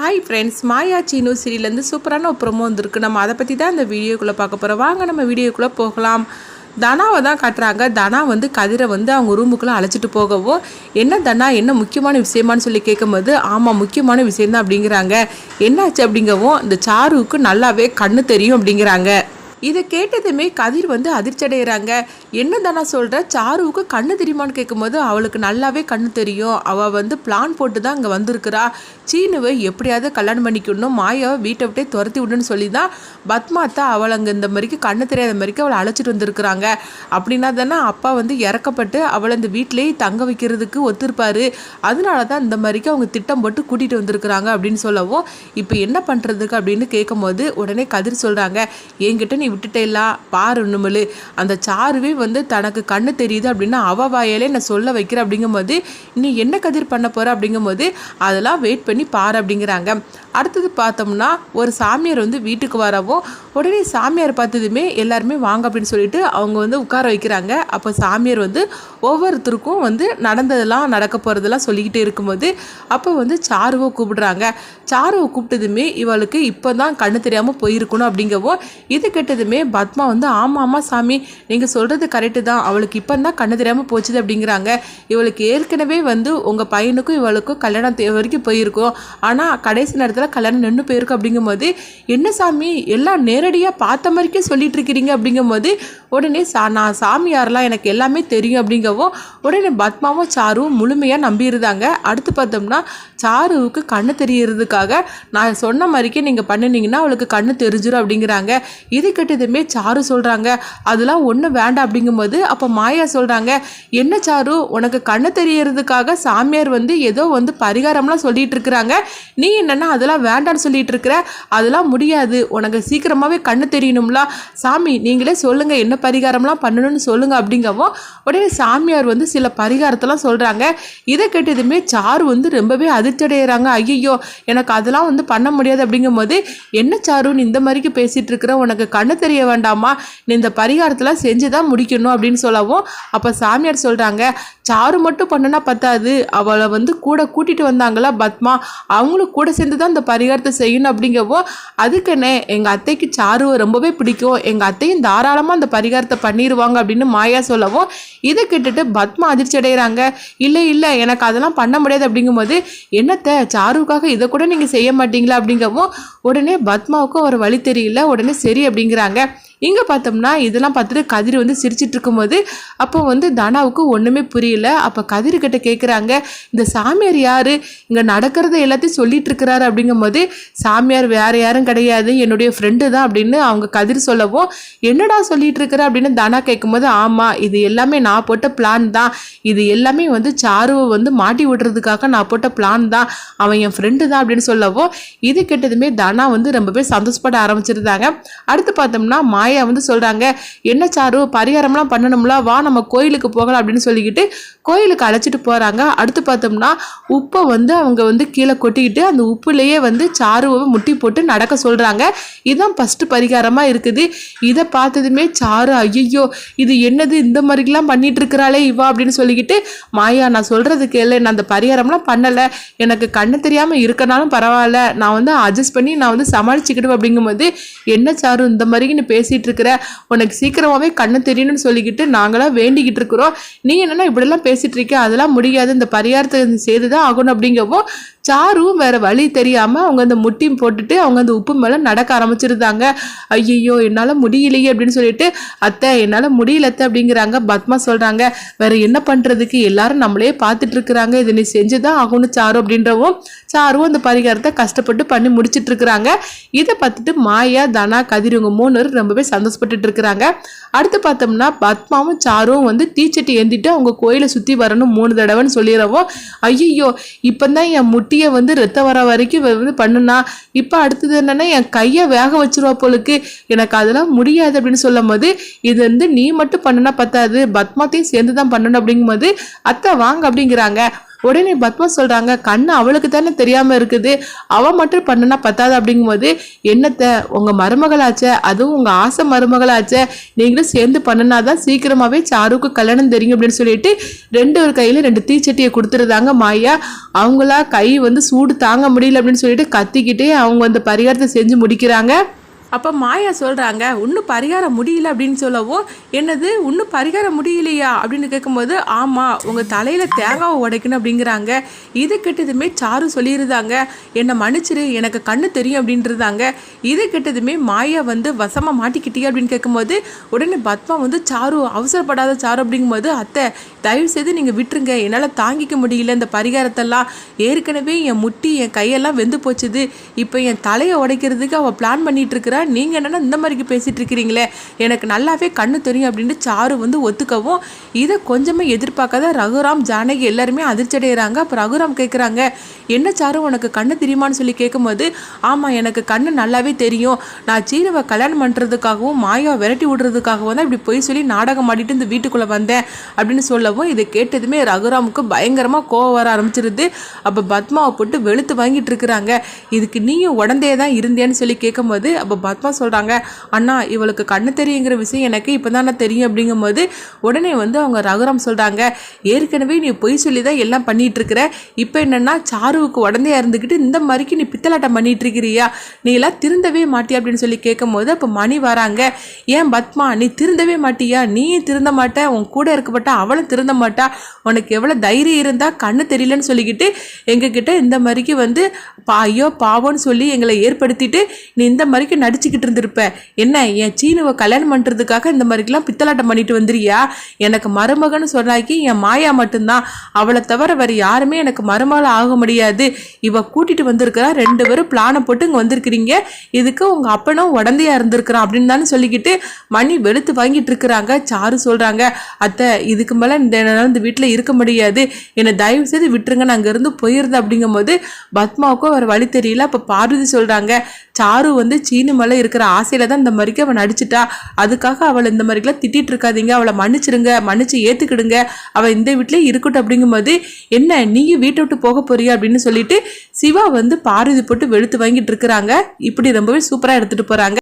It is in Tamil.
ஹாய் ஃப்ரெண்ட்ஸ் மாயா சீனு சீரியல்லேருந்து சூப்பரான ஒரு ப்ரொமோ வந்திருக்கு. நம்ம அதை பற்றி தான் இந்த வீடியோக்குள்ளே பார்க்க போகிறோம் வாங்க நம்ம வீடியோக்குள்ளே போகலாம். தனாவை தான் காட்டுறாங்க. தனா வந்து கதிரை வந்து அவங்க ரூமுக்குள்ளே அழைச்சிட்டு போகவோ என்ன தனா என்ன முக்கியமான விஷயமான்னு சொல்லி கேட்கும்போது ஆமாம் முக்கியமான விஷயந்தான் அப்படிங்கிறாங்க. என்னாச்சு அப்படிங்கவும் இந்த சாருவுக்கு நல்லாவே கண்ணு தெரியும் அப்படிங்கிறாங்க. இதை கேட்டதுமே கதிர் வந்து அதிர்ச்சி அடைகிறாங்க என்ன தானே சொல்கிற சாருவுக்கு கண்ணு தெரியுமான்னு கேட்கும்போது அவளுக்கு நல்லாவே கண்ணு தெரியும். அவள் வந்து பிளான் போட்டு தான் இங்கே வந்திருக்கிறா. சீனுவை எப்படியாவது கல்யாணம் பண்ணிக்கணும். மாயாவை வீட்டை விட்டே துரத்தி விடுன்னு சொல்லி தான் பத்மாத்தா அவளை அங்கே இந்த மாதிரிக்கு கண்ணு தெரியாத மாதிரிக்கு அவளை அழைச்சிட்டு வந்திருக்கிறாங்க. அப்படின்னா தானே அப்பா வந்து இறக்கப்பட்டு அவளை இந்த வீட்டிலேயே தங்க வைக்கிறதுக்கு ஒத்துருப்பாரு. அதனால தான் இந்த மாதிரிக்கு அவங்க திட்டம் போட்டு கூட்டிகிட்டு வந்திருக்கிறாங்க அப்படின்னு சொல்லவும் இப்போ என்ன பண்ணுறதுக்கு அப்படின்னு கேட்கும்போது உடனே கதிர் சொல்கிறாங்க என்கிட்ட நீ விட்டுட்டேலாம் பாரு ஒண்ணுமில்லு அந்த சாருவே வந்து தனக்கு கண்ணு தெரியுது அப்படின்னா அவ வாயாலே நான் சொல்ல வைக்கிறேன் அப்படிங்கும்போது நீ என்ன கதிர் பண்ண போற? அப்படிங்கும்போது அதெல்லாம் வெயிட் பண்ணி பாரு அப்படிங்கிறாங்க. அடுத்தது பார்த்தோம்னா ஒரு சாமியார் வந்து வீட்டுக்கு வரவும் உடனே சாமியார் பார்த்ததுமே எல்லாருமே வாங்க அப்படின்னு சொல்லிட்டு அவங்க வந்து உட்கார வைக்கிறாங்க. அப்போ சாமியார் வந்து ஒவ்வொருத்தருக்கும் வந்து நடந்ததெல்லாம் நடக்க போகிறதெல்லாம் சொல்லிக்கிட்டே இருக்கும்போது அப்போ வந்து சாருவை கூப்பிடுறாங்க. சாருவை கூப்பிட்டதுமே இவளுக்கு இப்போ தான் கண்ணு தெரியாமல் போயிருக்கணும் அப்படிங்கவும் இது கேட்டதுமே பத்மா வந்து ஆமாம் ஆமாம் சாமி. நீங்கள் சொல்கிறது கரெக்டு தான். அவளுக்கு இப்போ தான் கண்ணு தெரியாமல் போச்சுது அப்படிங்கிறாங்க. இவளுக்கு ஏற்கனவே வந்து உங்கள் பையனுக்கும் இவளுக்கும் கல்யாணம் வரைக்கும் போயிருக்கோம். ஆனால் கடைசி நேரத்தில் கல்யாணம் நின்று போயிருக்கும் அப்படிங்கும்போது என்ன சாமி எல்லாம் நேரடியாக பார்த்த மாதிரிக்கே சொல்லிட்டு இருக்கிறீங்க அப்படிங்கும்போது உடனே சா நான் சாமியாரெலாம் எனக்கு எல்லாமே தெரியும் அப்படிங்கவும் உடனே பத்மாவும் சாருவும் முழுமையாக நம்பியிருந்தாங்க. அடுத்து பார்த்தோம்னா சாருவுக்கு கண்ணு தெரியறதுக்காக நான் சொன்ன மாதிரிக்கே நீங்கள் பண்ணினீங்கன்னா அவளுக்கு கண்ணு தெரிஞ்சிடும் அப்படிங்கிறாங்க. இது கேட்டதுமே சாரு சொல்கிறாங்க அதெல்லாம் ஒன்றும் வேண்டாம் அப்படி அப்படிங்கும்போது அப்போ மாயா சொல்கிறாங்க என்ன சாரு உனக்கு கண்ணு தெரியறதுக்காக சாமியார் வந்து ஏதோ வந்து பரிகாரம்லாம் சொல்லிட்டு இருக்கிறாங்க நீ என்னென்னா அதெல்லாம் வேண்டாம்னு சொல்லிட்டு இருக்கிற அதெல்லாம் முடியாது. உனக்கு சீக்கிரமாகவே கண்ணு தெரியணும்ல. சாமி நீங்களே சொல்லுங்க என்ன பரிகாரம்லாம் பண்ணணும்னு சொல்லுங்க அப்படிங்கவும் உடனே சாமியார் வந்து சில பரிகாரத்தெல்லாம் சொல்கிறாங்க இதை கேட்டதுமே சாரு வந்து ரொம்பவே அதிர்ச்சி அடைகிறாங்க ஐயோ எனக்கு அதெல்லாம் வந்து பண்ண முடியாது அப்படிங்கும்போது என்ன சாரு நீ இந்த மாதிரிக்கு பேசிகிட்டு இருக்கிற உனக்கு கண்ணு தெரிய வேண்டாமா? நீ இந்த பரிகாரத்தெல்லாம் செஞ்சு தான் முடிக்கணும் அப்படின்னு சொல்லவும் அப்போ சாமியார் சொல்கிறாங்க சாரு மட்டும் பண்ணுனா பத்தாது. அவளை வந்து கூட கூட்டிகிட்டு வந்தாங்களா பத்மா? அவங்களும் கூட சேர்ந்து தான் இந்த பரிகாரத்தை செய்யணும் அப்படிங்கவும் அதுக்குன்னே எங்கள் அத்தைக்கு சாருவை ரொம்பவே பிடிக்கும். எங்கள் அத்தையும் தாராளமாக அந்த பரிகாரத்தை பண்ணிடுவாங்க அப்படின்னு மாயா சொல்லவும் இதை கேட்டுட்டு பத்மா அதிர்ச்சி அடைகிறாங்க இல்லை இல்லை எனக்கு அதெல்லாம் பண்ண முடியாது. அப்படிங்கும்போது என்னத்தை சாருவுக்காக இதை கூட நீங்கள் செய்ய மாட்டீங்களா? அப்படிங்கவும் உடனே பத்மாவுக்கும் ஒரு வழி தெரியல. உடனே சரி அப்படிங்கிறாங்க. இங்கே பார்த்தோம்னா இதெல்லாம் பார்த்துட்டு கதிர் வந்து சிரிச்சிட்டு இருக்கும்போது அப்போ வந்து தனாவுக்கு ஒன்றுமே புரியல. அப்போ கதிர்கிட்ட கேட்குறாங்க இந்த சாமியார் யார்? இங்கே நடக்கிறத எல்லாத்தையும் சொல்லிட்டு இருக்கிறாரு. அப்படிங்கும்போது சாமியார் வேறு யாரும் கிடையாது. என்னுடைய ஃப்ரெண்டு தான். அப்படின்னு அவங்க கதிர் சொல்லவும் என்னடா சொல்லிட்டு இருக்கிற? அப்படின்னு தனா கேட்கும்போது ஆமாம் இது எல்லாமே நான் போட்ட பிளான் தான். இது எல்லாமே வந்து சாருவை வந்து மாட்டி விடுறதுக்காக நான் போட்ட பிளான் தான். அவன் என் ஃப்ரெண்டு தான். அப்படின்னு சொல்லவும் இது கேட்டதுமே தனா வந்து ரொம்பவே சந்தோஷப்பட ஆரம்பிச்சிருந்தாங்க. அடுத்து பார்த்தோம்னா மாயா வந்து சொல்கிறாங்க என்ன சாரு பரிகாரம்லாம் பண்ணணும்ல வா நம்ம கோயிலுக்கு போகலாம் அப்படின்னு சொல்லிக்கிட்டு கோயிலுக்கு அழைச்சிட்டு போகிறாங்க அடுத்து பார்த்தோம்னா உப்பை வந்து அவங்க வந்து கீழே கொட்டிக்கிட்டு அந்த உப்புலேயே வந்து சாருவை முட்டி போட்டு நடக்க சொல்கிறாங்க இதுதான் ஃபஸ்ட்டு பரிகாரமாக இருக்குது. இதை பார்த்ததுமே சாரு ஐயோ இது என்னது? இந்த மாதிரிலாம் பண்ணிட்டு இருக்கிறாளே இவா அப்படின்னு சொல்லிக்கிட்டு மாயா நான் சொல்கிறது கேளு. நான் அந்த பரிகாரம்லாம் பண்ணலை. எனக்கு கண்ணு தெரியாமல் இருக்கனாலும் பரவாயில்ல. நான் வந்து அட்ஜஸ்ட் பண்ணி நான் வந்து சமாளிச்சுக்கிடுவேன். அப்படிங்கும்போது என்ன சாரு இந்த மாதிரின்னு பேசிகிட்டு இருக்கிற? உனக்கு சீக்கிரமாகவே கண்ணு தெரியணும்னு சொல்லிக்கிட்டு நாங்களாம் வேண்டிக்கிட்டு இருக்கிறோம். நீ என்னென்னா இப்படிலாம் பேசிட்டு இருக்கேன் அதெல்லாம் முடியாது. இந்த பரிகாரத்தை செய்து தான் ஆகணும் அப்படிங்கப்போ சாரும் வேற வழி தெரியாம அவங்க அந்த முட்டியும் போட்டுட்டு அவங்க அந்த உப்பு மேலே நடக்க ஆரம்பிச்சிருந்தாங்க. ஐயோ என்னால முடியலையே அப்படின்னு சொல்லிட்டு அத்தை என்னால முடியல அத்தை அப்படிங்கிறாங்க. பத்மா சொல்றாங்க வேற என்ன பண்றதுக்கு? எல்லாரும் நம்மளே பார்த்துட்டு இருக்கிறாங்க இதை நீ செஞ்சுதான் ஆகணும் சாரு அப்படின்றவும் சாரும் அந்த பரிகாரத்தை கஷ்டப்பட்டு பண்ணி முடிச்சிட்டு இருக்கிறாங்க இதை பார்த்துட்டு மாயா தனா கதிர் இவங்க மூணு ரொம்பவே சந்தோஷப்பட்டுட்டு இருக்கிறாங்க அடுத்து பார்த்தோம்னா பத்மாவும் சாரும் வந்து தீச்சட்டி ஏந்திட்டு அவங்க கோயிலை சுற்றி சுற்றி வரணும் மூணு தடவைன்னு சொல்லிடுறவும் ஐயோ இப்போ தான் என் முட்டியை வந்து ரத்தம் வர வரைக்கும் வந்து பண்ணுனா. இப்போ அடுத்தது என்னென்னா என் கையை வேக வச்சிருவா போலுக்கு. எனக்கு அதெல்லாம் முடியாது அப்படின்னு சொல்லும் போது இது வந்து நீ மட்டும் பண்ணுனா பத்தாது. பத்மாத்தையும் சேர்ந்து தான் பண்ணணும் அப்படிங்கும்போது அத்தை வாங்க அப்படிங்கிறாங்க. உடனே பத்மா சொல்றாங்க கண்ணு அவளுக்கு தானே தெரியாம இருக்குது. அவ மட்டும் பண்ணுனா பத்தாது அப்படிங்கும்போது என்னத்த உங்க மருமகளாச்சே அதுவும் உங்க ஆசை மருமகளாச்சே நீங்களும் சேர்ந்து பண்ணுனாதான் சீக்கிரமாவே சாருக்கு கல்யாணம் தெரியும் அப்படின்னு சொல்லிட்டு ரெண்டு ஒரு கையில ரெண்டு தீச்சட்டியை கொடுத்துருந்தாங்க மாயா. அவங்களா கை வந்து சூடு தாங்க முடியல அப்படின்னு சொல்லிட்டு கத்திக்கிட்டே அவங்க அந்த பரிகாரத்தை செஞ்சு முடிக்கிறாங்க. அப்போ மாயா சொல்கிறாங்க இன்னும் பரிகாரம் முடியல அப்படின்னு சொல்லவும் என்னது இன்னும் பரிகாரம் முடியலையா? அப்படின்னு கேட்கும்போது ஆமாம் உங்கள் தலையில் தேங்காவை உடைக்கணும் அப்படிங்கிறாங்க. இது கெட்டதுமே சாரு சொல்லியிருந்தாங்க. என்னை மன்னிச்சிரு எனக்கு கண்ணு தெரியும் அப்படின்றதாங்க இது கெட்டதுமே மாயா வந்து வசமாக மாட்டிக்கிட்டியா? அப்படின்னு கேட்கும்போது உடனே பத்மா வந்து சாரு அவசரப்படாத சாரு அப்படிங்கும்போது அத்தை தயவு செய்து நீங்கள் விட்டுருங்க. என்னால் தாங்கிக்க முடியல இந்த பரிகாரத்தெல்லாம். ஏற்கனவே என் முட்டி என் கையெல்லாம் வெந்து போச்சுது. இப்போ என் தலையை உடைக்கிறதுக்கு அவள் பிளான் பண்ணிகிட்டு இருக்கிற. நீங்கள் என்னென்னா இந்த மாதிரிக்கு பேசிட்டு இருக்கிறீங்களே. எனக்கு நல்லாவே கண்ணு தெரியும் அப்படின்ட்டு சாரு வந்து ஒத்துக்கவும் இதை கொஞ்சமே எதிர்பார்க்காத ரகுராம் ஜானகி எல்லாருமே அதிர்ச்சி அடைகிறாங்க அப்போ ரகுராம் கேட்குறாங்க என்ன சாரு உனக்கு கண்ணு தெரியுமான்னு சொல்லி கேட்கும்போது ஆமாம் எனக்கு கண்ணு நல்லாவே தெரியும். நான் சீரவை கல்யாணம் பண்ணுறதுக்காகவும் மாயாவை விரட்டி விடுறதுக்காகவும் தான் இப்படி போய் சொல்லி நாடகம் ஆடிட்டு இந்த வீட்டுக்குள்ளே வந்தேன். அப்படின்னு சொல்லவும் இதை கேட்டதுமே ரகுராமுக்கு பயங்கரமாக கோவம் வர ஆரம்பிச்சிருது. அப்போ பத்மாவை போட்டு வெளுத்து வாங்கிட்டு இருக்கிறாங்க. இதுக்கு நீயும் உடந்தே தான் இருந்தேன்னு சொல்லி கேட்கும்போது அப்போ பத்மா சொல்கிறாங்க அண்ணா இவளுக்கு கண்ணு தெரியுங்கிற விஷயம் எனக்கு இப்போ தானே தெரியும். அப்படிங்கும்போது உடனே வந்து அவங்க ரகுராம் சொல்கிறாங்க ஏற்கனவே நீ பொய் சொல்லி தான் எல்லாம் பண்ணிட்டு இப்போ என்னன்னா சாருவுக்கு உடந்தையா இருந்துக்கிட்டு இந்த மாதிரிக்கு நீ பித்தலாட்டம் பண்ணிகிட்ருக்கிறியா நீ எல்லாம் திருந்தவே மாட்டியா? அப்படின்னு சொல்லி கேட்கும்போது அப்போ மணி வராங்க ஏன் பத்மா நீ திருந்தவே மாட்டியா? நீயும் திருந்த மாட்ட உன் கூட இருக்கப்பட்டா அவளும் திருந்த மாட்டா. உனக்கு எவ்வளோ தைரியம் இருந்தால் கண்ணு தெரியலன்னு சொல்லிக்கிட்டு எங்ககிட்ட இந்த மாதிரிக்கு வந்து பா ஐயோ பாவம்னு சொல்லி எங்களை ஏற்படுத்திட்டு நீ இந்த மாதிரிக்கு நடிச்சுக்கிட்டு இருந்திருப்ப. என்ன என் சீனுவை கல்யாணம் பண்ணுறதுக்காக இந்த மாதிரிக்கெல்லாம் பித்தலாட்டம் பண்ணிட்டு வந்துறியா எனக்கு மருமகன்னு சொன்னாக்கி என் மாயா மட்டும்தான். அவளை தவிர வேறு யாருமே எனக்கு மருமகள் ஆக முடியாது. இவ கூட்டிட்டு வந்திருக்கிறா. ரெண்டு பேரும் பிளானை போட்டு இங்கே வந்திருக்கிறீங்க. இதுக்கு உங்கள் அப்பனும் உடந்தையா இருந்திருக்கிறான் அப்படின்னு தானே சொல்லிக்கிட்டு மணி வெளுத்து வாங்கிட்டு இருக்கிறாங்க. சாரு சொல்கிறாங்க அத்தை இதுக்கு மேலே இந்த என்னால் இந்த வீட்டில் இருக்க முடியாது. என்னை தயவு செய்து விட்டுருங்க. நான் அங்கேருந்து போயிருந்தேன். அப்படிங்கும்போது பத்மாவுக்கும் வேறு வழி தெரியல. அப்போ பார்வதி சொல்கிறாங்க சாரு வந்து சீனு மேலே இருக்கிற ஆசையில தான் இந்த மாதிரிக்கு அவன் நடிச்சிட்டா. அதுக்காக அவளை இந்த மாதிரிக்கெல்லாம் திட்டிட்டு இருக்காதீங்க. அவளை மன்னிச்சிருங்க மன்னிச்சு ஏற்றுக்கிடுங்க அவள் இந்த வீட்டிலே இருக்கட்டும் அப்படிங்கும்போது என்ன நீயும் வீட்டை விட்டு போக போறியா? அப்படின்னு சொல்லிட்டு சிவா வந்து பாரதி போட்டு வெளுத்து வாங்கிட்டு இருக்கிறாங்க. இப்படி ரொம்பவே சூப்பராக எடுத்துகிட்டு போகிறாங்க